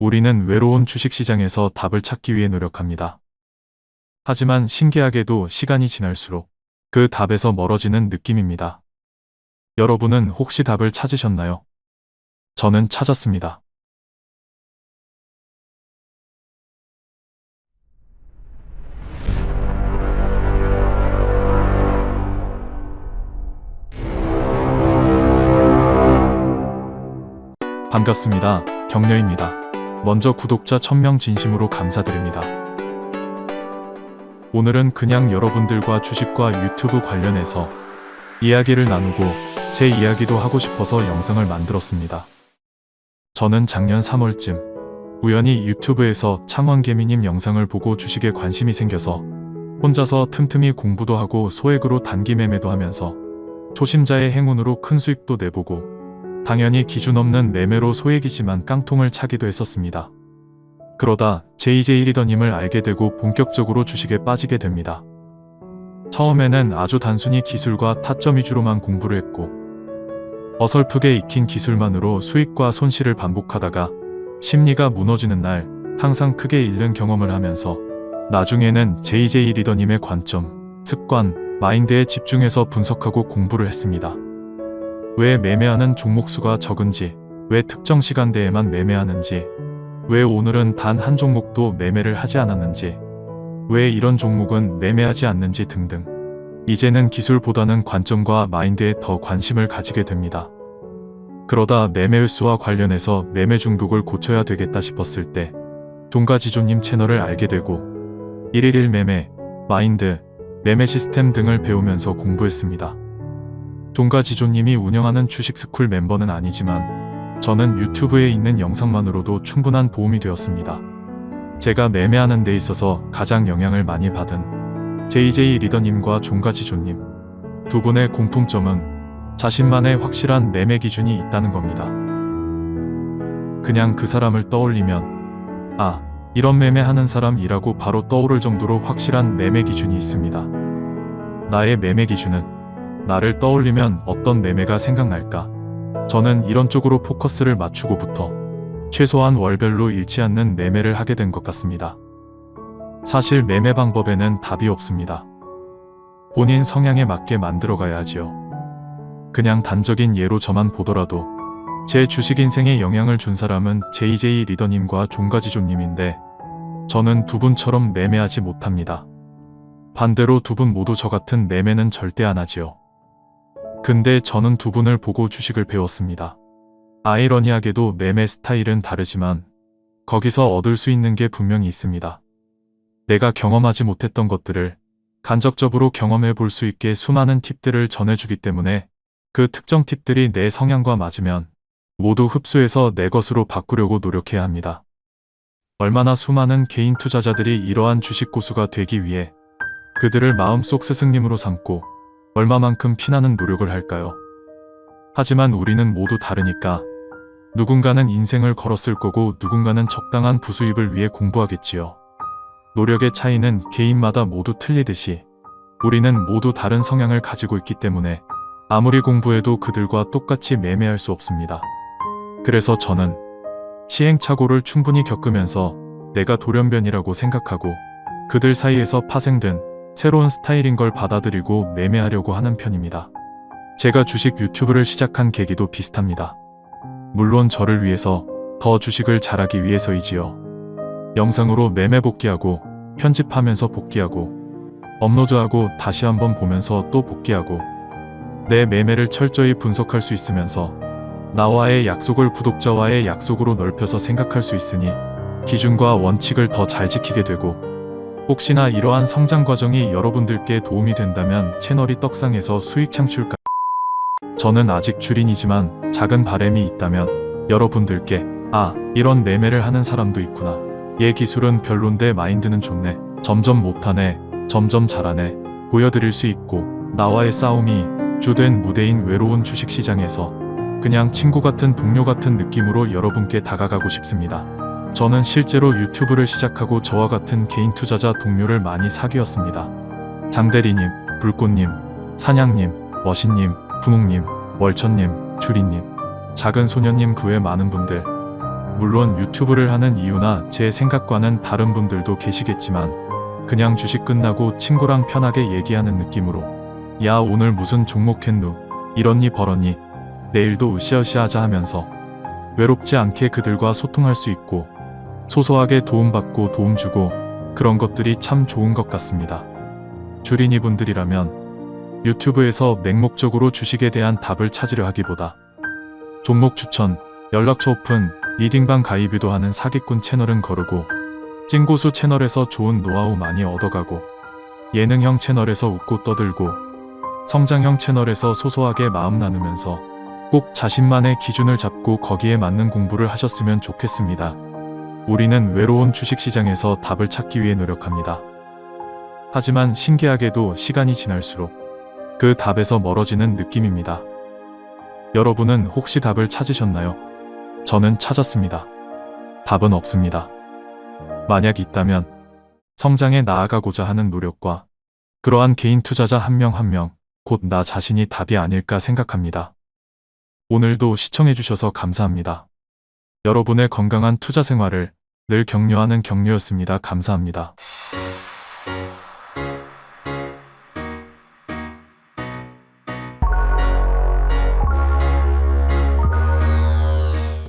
우리는 외로운 주식시장에서 답을 찾기 위해 노력합니다. 하지만 신기하게도 시간이 지날수록 그 답에서 멀어지는 느낌입니다. 여러분은 혹시 답을 찾으셨나요? 저는 찾았습니다. 반갑습니다. 격려입니다. 먼저 구독자 1000명 진심으로 감사드립니다. 오늘은 그냥 여러분들과 주식과 유튜브 관련해서 이야기를 나누고 제 이야기도 하고 싶어서 영상을 만들었습니다. 저는 작년 3월쯤 우연히 유튜브에서 창원개미님 영상을 보고 주식에 관심이 생겨서 혼자서 틈틈이 공부도 하고 소액으로 단기 매매도 하면서 초심자의 행운으로 큰 수익도 내보고 당연히 기준 없는 매매로 소액이지만 깡통을 차기도 했었습니다. 그러다 JJ 리더님을 알게 되고 본격적으로 주식에 빠지게 됩니다. 처음에는 아주 단순히 기술과 타점 위주로만 공부를 했고 어설프게 익힌 기술만으로 수익과 손실을 반복하다가 심리가 무너지는 날 항상 크게 잃는 경험을 하면서 나중에는 JJ 리더님의 관점, 습관, 마인드에 집중해서 분석하고 공부를 했습니다. 왜 매매하는 종목 수가 적은지, 왜 특정 시간대에만 매매하는지, 왜 오늘은 단 한 종목도 매매를 하지 않았는지, 왜 이런 종목은 매매하지 않는지 등등. 이제는 기술보다는 관점과 마인드에 더 관심을 가지게 됩니다. 그러다 매매 횟수와 관련해서 매매 중독을 고쳐야 되겠다 싶었을 때 종가지조님 채널을 알게 되고 1일1 매매, 마인드, 매매 시스템 등을 배우면서 공부했습니다. 종가 지조님이 운영하는 주식스쿨 멤버는 아니지만 저는 유튜브에 있는 영상만으로도 충분한 도움이 되었습니다. 제가 매매하는 데 있어서 가장 영향을 많이 받은 JJ 리더님과 종가 지조님 두 분의 공통점은 자신만의 확실한 매매 기준이 있다는 겁니다. 그냥 그 사람을 떠올리면 아, 이런 매매하는 사람이라고 바로 떠오를 정도로 확실한 매매 기준이 있습니다. 나의 매매 기준은 나를 떠올리면 어떤 매매가 생각날까? 저는 이런 쪽으로 포커스를 맞추고부터 최소한 월별로 잃지 않는 매매를 하게 된 것 같습니다. 사실 매매 방법에는 답이 없습니다. 본인 성향에 맞게 만들어 가야 하지요. 그냥 단적인 예로 저만 보더라도 제 주식 인생에 영향을 준 사람은 JJ 리더님과 종가지조님인데 저는 두 분처럼 매매하지 못합니다. 반대로 두 분 모두 저 같은 매매는 절대 안 하지요. 근데 저는 두 분을 보고 주식을 배웠습니다. 아이러니하게도 매매 스타일은 다르지만 거기서 얻을 수 있는 게 분명히 있습니다. 내가 경험하지 못했던 것들을 간접적으로 경험해 볼 수 있게 수많은 팁들을 전해주기 때문에 그 특정 팁들이 내 성향과 맞으면 모두 흡수해서 내 것으로 바꾸려고 노력해야 합니다. 얼마나 수많은 개인 투자자들이 이러한 주식 고수가 되기 위해 그들을 마음속 스승님으로 삼고 얼마만큼 피나는 노력을 할까요? 하지만 우리는 모두 다르니까 누군가는 인생을 걸었을 거고 누군가는 적당한 부수입을 위해 공부하겠지요. 노력의 차이는 개인마다 모두 틀리듯이 우리는 모두 다른 성향을 가지고 있기 때문에 아무리 공부해도 그들과 똑같이 매매할 수 없습니다. 그래서 저는 시행착오를 충분히 겪으면서 내가 돌연변이라고 생각하고 그들 사이에서 파생된 새로운 스타일인 걸 받아들이고 매매하려고 하는 편입니다. 제가 주식 유튜브를 시작한 계기도 비슷합니다. 물론 저를 위해서 더 주식을 잘하기 위해서이지요. 영상으로 매매 복귀하고 편집하면서 복귀하고 업로드하고 다시 한번 보면서 또 복귀하고 내 매매를 철저히 분석할 수 있으면서 나와의 약속을 구독자와의 약속으로 넓혀서 생각할 수 있으니 기준과 원칙을 더 잘 지키게 되고 혹시나 이러한 성장 과정이 여러분들께 도움이 된다면 채널이 떡상해서 수익 창출까 저는 아직 줄인이지만 작은 바램이 있다면 여러분들께 아 이런 매매를 하는 사람도 있구나. 얘 기술은 별론데 마인드는 좋네. 점점 못하네. 점점 잘하네. 보여드릴 수 있고 나와의 싸움이 주된 무대인 외로운 주식시장에서 그냥 친구 같은 동료 같은 느낌으로 여러분께 다가가고 싶습니다. 저는 실제로 유튜브를 시작하고 저와 같은 개인 투자자 동료를 많이 사귀었습니다. 장대리님, 불꽃님, 사냥님, 머신님, 분홍님, 월천님, 주리님, 작은 소녀님 그 외 많은 분들. 물론 유튜브를 하는 이유나 제 생각과는 다른 분들도 계시겠지만 그냥 주식 끝나고 친구랑 편하게 얘기하는 느낌으로 야 오늘 무슨 종목 했누 이렇니 벌었니 내일도 으쌰으쌰 하자 하면서 외롭지 않게 그들과 소통할 수 있고 소소하게 도움받고 도움 주고 그런 것들이 참 좋은 것 같습니다. 주린이 분들이라면 유튜브에서 맹목적으로 주식에 대한 답을 찾으려 하기보다 종목 추천, 연락처 오픈, 리딩방 가입 유도 하는 사기꾼 채널은 거르고 찐고수 채널에서 좋은 노하우 많이 얻어가고 예능형 채널에서 웃고 떠들고 성장형 채널에서 소소하게 마음 나누면서 꼭 자신만의 기준을 잡고 거기에 맞는 공부를 하셨으면 좋겠습니다. 우리는 외로운 주식시장에서 답을 찾기 위해 노력합니다. 하지만 신기하게도 시간이 지날수록 그 답에서 멀어지는 느낌입니다. 여러분은 혹시 답을 찾으셨나요? 저는 찾았습니다. 답은 없습니다. 만약 있다면 성장에 나아가고자 하는 노력과 그러한 개인 투자자 한 명 한 명, 곧 나 자신이 답이 아닐까 생각합니다. 오늘도 시청해주셔서 감사합니다. 여러분의 건강한 투자 생활을 늘 격려하는 격려였습니다. 감사합니다.